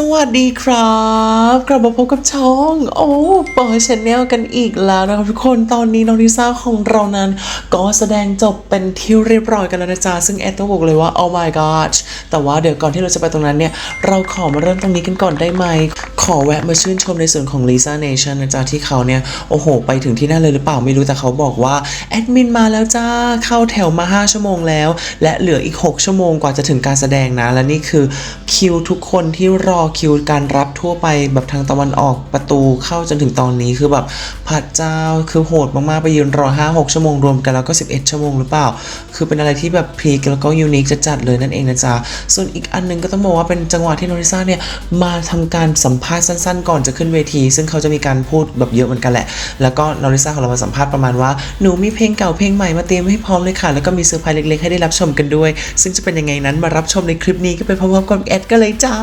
สวัสดีครับ กลับมาพบกับช่อง โอ้ปอยชาแนลกันอีกแล้วนะครับทุกคนตอนนี้น้องลิซ่าของเรานั้น ก็แสดงจบเป็นที่เรียบร้อยกันแล้วนะจ๊ะ ซึ่งแอดต้องบอกเลยว่า oh my god แต่ว่าเดี๋ยวก่อนที่เราจะไปตรงนั้นเนี่ย เราขอมาเริ่มตรงนี้กันก่อนได้ไหม ขอแวะมาชื่นชมในส่วนของ Lisa Nation นะจ๊ะ ที่เขาเนี่ย โอ้โห ไปถึงที่นั่นเลยหรือเปล่าไม่รู้แต่เขาบอกว่าแอดมินมาแล้วจ้าเข้าแถวมา 5 ชั่วโมงแล้ว และเหลืออีก 6 ชั่วโมงกว่าจะถึงการแสดงนะและนี่คือคิวทุกคนที่รอคิวการรับทั่วไปแบบทางตะวันออกประตูเข้าจนถึงตอนนี้คือแบบพระเจ้าคือโหดมากๆไปยืนรอ5-6ชั่วโมงรวมกันแล้วก็ 11 ชั่วโมงหรือเปล่า คือเป็นอะไรที่แบบพลีกแล้วก็ยูนิคจะจัดเลยนั่นเองนะจ๊ะส่วนอีกอันหนึงก็ต้องบอกว่าเป็นจังหวะที่โนริซ่าเนี่ยมาทำการสัมภาษณ์สั้น ๆ ก่อนจะขึ้นเวที ซึ่งเขาจะมีการพูดแบบเยอะเหมือนกันแหละ แล้วก็โนริซ่าของเรามาสัมภาษณ์ประมาณว่าหนูมีเพลงเก่าเพลงใหม่มาเตรียมให้พร้อมเลยค่ะ แล้วก็มีเซอร์ไพรส์เล็กๆให้ได้รับชมกันด้วย ซึ่งจะเป็นยังไงนั้นมารับชมในคลิปนี้ก็ไปพร้อมๆกับแอดกันเลยจ้า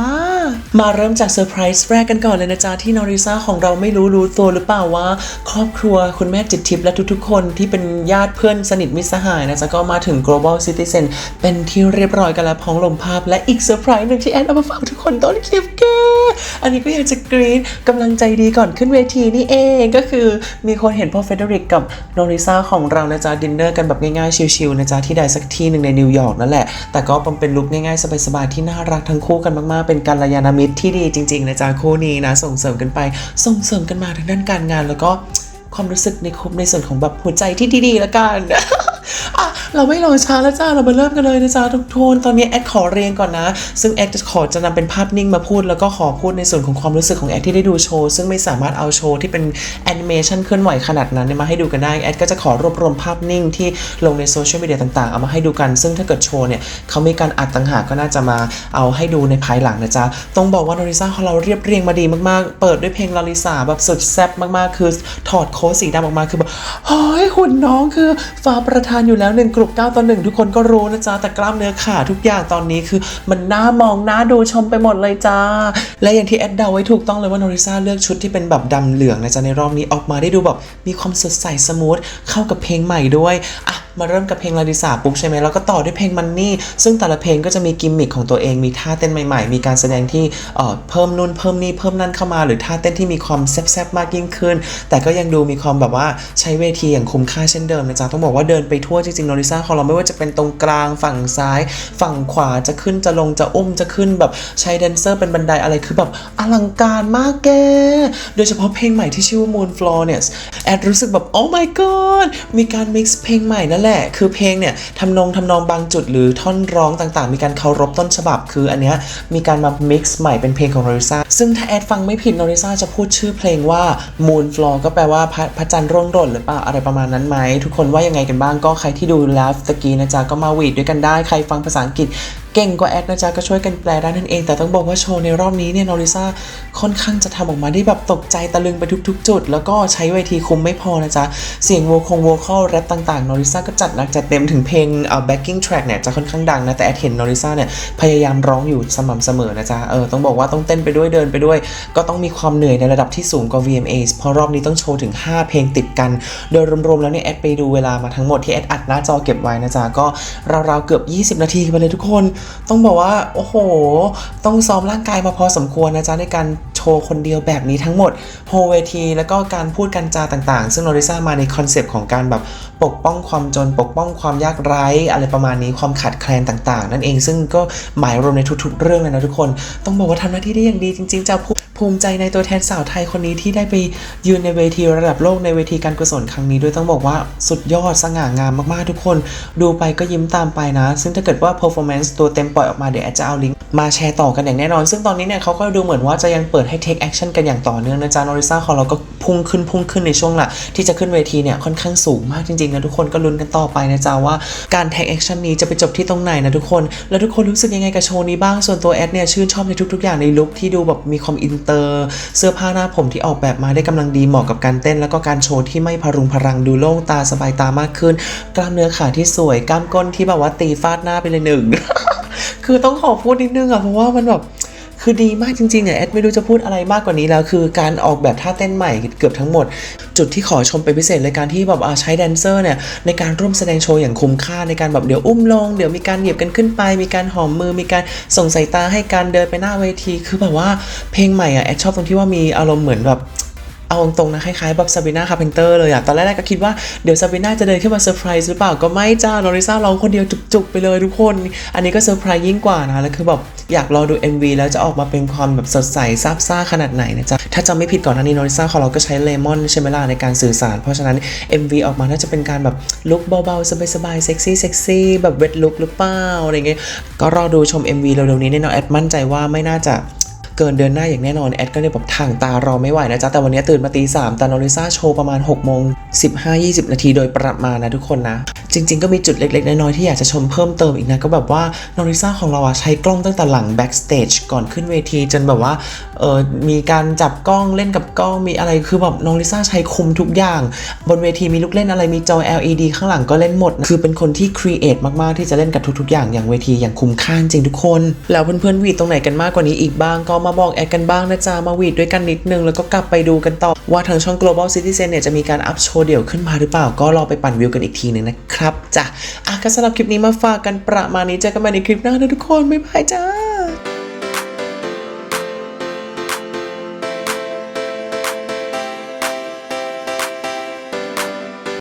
มาเริ่มจากเซอร์ไพรส์แรกกันก่อนเลยนะจ๊ะ ที่นอริซ่าของเราไม่รู้รู้ตัวหรือเปล่าว่า ครอบครัวคุณแม่จิตทิพย์และทุกๆ คนที่เป็นญาติเพื่อนสนิทมิตรสหายนะจ๊ะ ก็มาถึง global citizen เป็นที่เรียบร้อยกันแล้วพ้องลมภาพ และอีกเซอร์ไพรส์หนึ่งที่แอนเอามาฝากทุกคนต้นคลิป อันนี้ก็อยากจะกรี๊ดกำลังใจดีก่อนขึ้นเวทีนี่เองก็คือมีคนเห็นพ่อเฟเดริกกับโนริซ่าของเรานะจ๊ะดินเนอร์กันแบบง่ายๆชิลๆนะจ๊ะที่ใดสักที่หนึ่งในนิวยอร์กนั่นแหละ แต่ก็เป็นลุคง่ายๆสบายๆที่น่ารักทั้งคู่กันมากๆ เป็นการยานามิตรที่ดีจริงๆนะจ๊ะคู่นี้นะส่งเสริมกันไปส่งเสริมกันมาทางด้านการงานแล้วก็ความรู้สึกในคุมในส่วนของแบบหัวใจที่ดีๆแล้วกัน อะเราไม่รอช้าแล้วจ้าเรามาเริ่มกันเลยนะจ๊ะทุกคนตอนนี้แอดขอเรียงก่อนนะ ซึ่งแอดจะขอจะนำเป็นภาพนิ่งมาพูด แล้วก็ขอพูดในส่วนของความรู้สึกของแอดที่ได้ดูโชว์ ซึ่งไม่สามารถเอาโชว์ที่เป็นแอนิเมชันเคลื่อนไหวขนาดนั้นมาให้ดูกันได้แอดก็จะขอรวบรวมภาพนิ่งที่ลงในโซเชียลมีเดียต่างๆ เอามาให้ดูกัน ซึ่งถ้าเกิดโชว์เนี่ยเขามีการอัดต่างหากก็น่าจะมาเอาให้ดูในภายหลังนะจ๊ะต้องบอกว่าโนริซาของเราเรียบเรียงมาดีมากๆ เปิดด้วยเพลงลาลิสาแบบสุดแซ่บมากๆ คือถอดโค้ดสีดำออกมาคือแบบเฮ้ยหุ่นน้องคือฟ้าประทานอยู่แล้วหนึ่งกลุ่มเก้าต่อหนึ่งทุกคนก็รู้นะจ๊ะแต่กล้ามเนื้อขาทุกอย่างตอนนี้คือ มันน่ามองน่าดูชมไปหมดเลยจ้า และอย่างที่แอดเดาไว้ถูกต้องเลยว่าโนริซ่าเลือกชุดที่เป็นแบบดำเหลืองนะจ๊ะในรอบนี้ออกมาได้ดูแบบมีความสดใสสมูทเข้ากับเพลงใหม่ด้วยอะมาเริ่มกับเพลงลาดิสาปุ๊บใช่ไหมแล้วก็ต่อด้วยเพลงมันนี่ซึ่งแต่ละเพลงก็จะมีกิมมิคของตัวเองมีท่าเต้นใหม่ๆ มีการแสดงที่เอ่อเพิ่มนู่นเพิ่มนี่เพิ่มนั่นเข้ามา หรือท่าเต้นที่มีความแซ่บๆมากยิ่งขึ้น แต่ก็ยังดูมีความแบบว่าใช้เวทีอย่างคุ้มค่าเช่นเดิมนะจ๊ะต้องบอกว่าเดินไปทั่วจริงๆโนริซ่าของเราไม่ว่าจะเป็นตรงกลางฝั่งซ้าย ฝั่งขวาจะขึ้นจะลงจะอุ้มจะขึ้นแบบใช้แดนเซอร์เป็นบันไดอะไรคือแบบอลังการมากแก โดยเฉพาะเพลงใหม่ที่ชื่อว่า Moon Floor เนี่ยแอดรู้สึกแบบ oh my god มีการ mix เพลงใหม่นั่นแหละ คือเพลงเนี่ยทำนองทำนองบางจุดหรือท่อนร้องต่างๆ มีการเคารพต้นฉบับ คืออันเนี้ยมีการมา mix ใหม่เป็นเพลงของโนริซ่าซึ่งถ้าแอดฟังไม่ผิดโนริซ่าจะพูดชื่อเพลงว่า Moon Floor ก็แปลว่าพระพระจันทร์ร่วงหล่นหรือเปล่าอะไรประมาณนั้นไหมทุกคนว่ายังไงกันบ้างก็ใครที่ดูแล้วตะกี้นะจ๊ะก็มาวีดด้วยกันได้ ใครฟังภาษาอังกฤษ เก่งกว่าแอดนะจ๊ะก็ช่วยกันแปลได้นั่นเอง แต่ต้องบอกว่าโชว์ในรอบนี้เนี่ยนอริซ่าค่อนข้างจะทำออกมาได้แบบตกใจตะลึงไปทุก ๆ จุด แล้วก็ใช้เวทีคุมไม่พอนะจ๊ะ เสียงโวคงโวคอลแรปต่างๆนอริซ่าก็จัดหนักจัดเต็มถึงเพลงเอ่อ backing track เนี่ยจะค่อนข้างดังนะ แต่แอดเห็นนอริซ่าเนี่ยพยายามร้องอยู่สม่ำเสมอนะจ๊ะเออต้องบอกว่าต้องเต้นไปด้วยเดินไปด้วย ก็ต้องมีความเหนื่อยในระดับที่สูงกว่า VMA เพราะรอบนี้ต้องโชว์ถึง 5 เพลงติดกัน โดยรวมๆแล้วเนี่ยแอดไปดูเวลามาทั้งหมดที่แอดอัดหน้าจอเก็บไว้นะจ๊ะก็ราวๆเกือบ 20 นาทีไปเลยทุกคนต้องบอกว่า โอ้โห ต้องซ้อมร่างกายมาพอสมควรนะจ๊ะในการโชว์คนเดียวแบบนี้ทั้งหมดโฮเวที แล้วก็การพูดการจาต่างๆ ซึ่งโนริซ่ามาในคอนเซปต์ของการแบบปกป้องความจนปกป้องความยากไร้อะไรประมาณนี้ความขาดแคลนต่างๆ นั่นเองซึ่งก็หมายรวมในทุกๆ เรื่องเลยนะทุกคน ต้องบอกว่าทำหน้าที่ได้อย่างดีจริงๆจ้าภู ภูมิใจในตัวแทนสาวไทยคนนี้ที่ได้ไปยืนในเวทีระดับโลกในเวทีการกุศลครั้งนี้ด้วยต้องบอกว่าสุดยอดสง่างามมากๆทุกคน ดูไปก็ยิ้มตามไปนะ ซึ่งถ้าเกิดว่า performance ตัวเต็มปล่อยออกมาเดี๋ยวอดจะเอาลิงก์มาแชร์ต่อกันอย่างแน่นอน ซึ่งตอนนี้เนี่ยเขาก็ดูเหมือนว่าจะยังเปิดให้ take action กันอย่างต่อเนื่องนะจ๊ะนอริซ่าของเราก็ พุ่งขึ้นพุ่งขึ้นในช่วงหละที่จะขึ้นเวทีเนี่ยค่อนข้างสูงมากจริงๆนะทุกคนก็ลุ้นกันต่อไปนะจ๊ะว่าการ take action นี้จะไปจบที่ตรงไหนนะทุกคน แล้วทุกคนรู้สึกยังไงกับโชว์นี้บ้างส่วนตัวแอดเนี่ยชื่นชอบในทุก ๆ อย่างในลุคที่ดูแบบมีความอินเตอร์ เสื้อผ้าหน้าผมที่ออกแบบมาได้กำลังดีเหมาะกับการเต้น แล้วก็การโชว์ที่ไม่พรุงพรังดูโล่งตาสบายตามากขึ้น กล้ามเนื้อขาที่สวยกล้ามก้นที่แบบว่าตีฟาดหน้าไปเลยหนึ่งคือต้องขอพูดนิดนึงอะเพราะว่ามันแบบ คือดีมากจริงๆเนี่ยแอดไม่รู้จะพูดอะไรมากกว่านี้แล้ว คือการออกแบบท่าเต้นใหม่เกือบทั้งหมด จุดที่ขอชมเป็นพิเศษเลยการที่แบบอ่าใช้แดนเซอร์เนี่ยในการร่วมแสดงโชว์อย่างคุ้มค่าในการแบบเดี๋ยวอุ้มลง เดี๋ยวมีการเหยียบกันขึ้นไป มีการหอมมือ มีการส่งสายตาให้การเดินไปหน้าเวที คือแบบว่าเพลงใหม่อะแอดชอบตรงที่ว่ามีอารมณ์เหมือนแบบ เอาตรงๆนะคล้ายๆแบบซาบิน่าคาเพนเตอร์เลยอะตอนแรกๆก็คิดว่าเดี๋ยวซาบิน่าจะเดินขึ้นมาเซอร์ไพรส์หรือเปล่าก็ไม่จ้านอริซาร้องคนเดียวจุกๆไปเลยทุกคน อันนี้ก็เซอร์ไพรส์ยิ่งกว่านะ แล้วคือแบบอยากรอดู MV แล้วจะออกมาเป็นความแบบสดใสซาบซ่าขนาดไหนนะจ๊ะ ถ้าจำไม่ผิดก่อนหน้านี้นอริซาของเราก็ใช้เลมอนใช่ไหมล่ะในการสื่อสาร เพราะฉะนั้น MV ออกมาน่าจะเป็นการแบบลุคเบาๆสบายๆเซ็กซี่เซ็กซี่แบบเวทลุคหรือเปล่าอะไรเงี้ยก็รอดูชม MV เร็วๆนี้แน่นอนแอดมั่นใจว่าไม่น่าจะ เกินเดือนหน้าอย่างแน่นอนแอดก็เลยแบบทางตารอไม่ไหวนะจ๊ะแต่วันนี้ตื่นมาตีสามแต่นอริซ่าโชว์ประมาณ6โมง15-20นาทีโดยประมาณนะทุกคนนะ จริง ๆ ก็มีจุดเล็กๆ น้อยๆที่อยากจะชมเพิ่มเติมอีกนะ ก็แบบว่านอริซ่าของเราอะใช้กล้องตั้งแต่หลัง backstage ก่อนขึ้นเวที จนแบบว่าเออมีการจับกล้องเล่นกับกล้องมีอะไรคือแบบนอริซ่าใช้คุมทุกอย่าง บนเวทีมีลูกเล่นอะไรมีจอ LED ข้างหลังก็เล่นหมดนะคือเป็นคนที่ create มากๆที่จะเล่นกับทุกๆ อย่างอย่างเวทีอย่างคุ้มค่าจริงทุกคน แล้วเพื่อนๆวีตรงไหนกันมากกว่านี้อีกบ้างก็มาบอกแอดกันบ้างนะจ๊ะมาวีดด้วยกันนิดนึง แล้วก็กลับไปดูกันต่อ ว่าทางช่อง global citizen เนี่ยจะมีการอัพโชว์เดี่ยวขึ้นมาหรือเปล่า ก็รอไปปั่นวิวกันอีกทีหนึ่งนะครับจ้ะอะก็สำหรับคลิปนี้มาฝากกันประมาณนี้เจอกันใหม่ในคลิปหน้านะทุกคนบ๊ายบายจ้า